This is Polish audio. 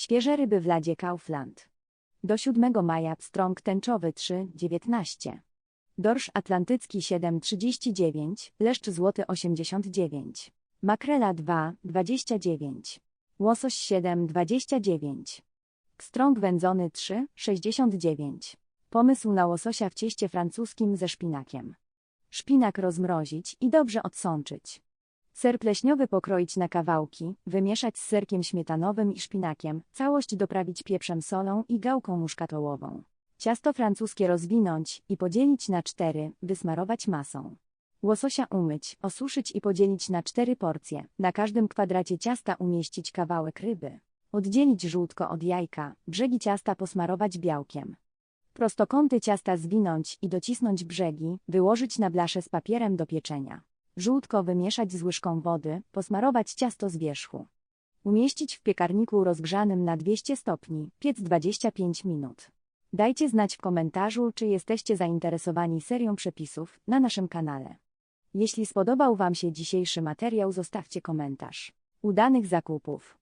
Świeże ryby w ladzie Kaufland. Do 7 maja pstrąg tęczowy 3,19. Dorsz atlantycki 7,39, leszcz złoty 89. Makrela 2,29. Łosoś 7,29. Pstrąg wędzony 3,69. Pomysł na łososia w cieście francuskim ze szpinakiem. Szpinak rozmrozić i dobrze odsączyć. Ser pleśniowy pokroić na kawałki, wymieszać z serkiem śmietanowym i szpinakiem, całość doprawić pieprzem solą i gałką muszkatołową. Ciasto francuskie rozwinąć i podzielić na cztery, wysmarować masą. Łososia umyć, osuszyć i podzielić na cztery porcje, na każdym kwadracie ciasta umieścić kawałek ryby. Oddzielić żółtko od jajka, brzegi ciasta posmarować białkiem. Prostokąty ciasta zwinąć i docisnąć brzegi, wyłożyć na blaszę z papierem do pieczenia. Żółtko wymieszać z łyżką wody, posmarować ciasto z wierzchu. Umieścić w piekarniku rozgrzanym na 200 stopni, piec 25 minut. Dajcie znać w komentarzu, czy jesteście zainteresowani serią przepisów na naszym kanale. Jeśli spodobał Wam się dzisiejszy materiał, zostawcie komentarz. Udanych zakupów!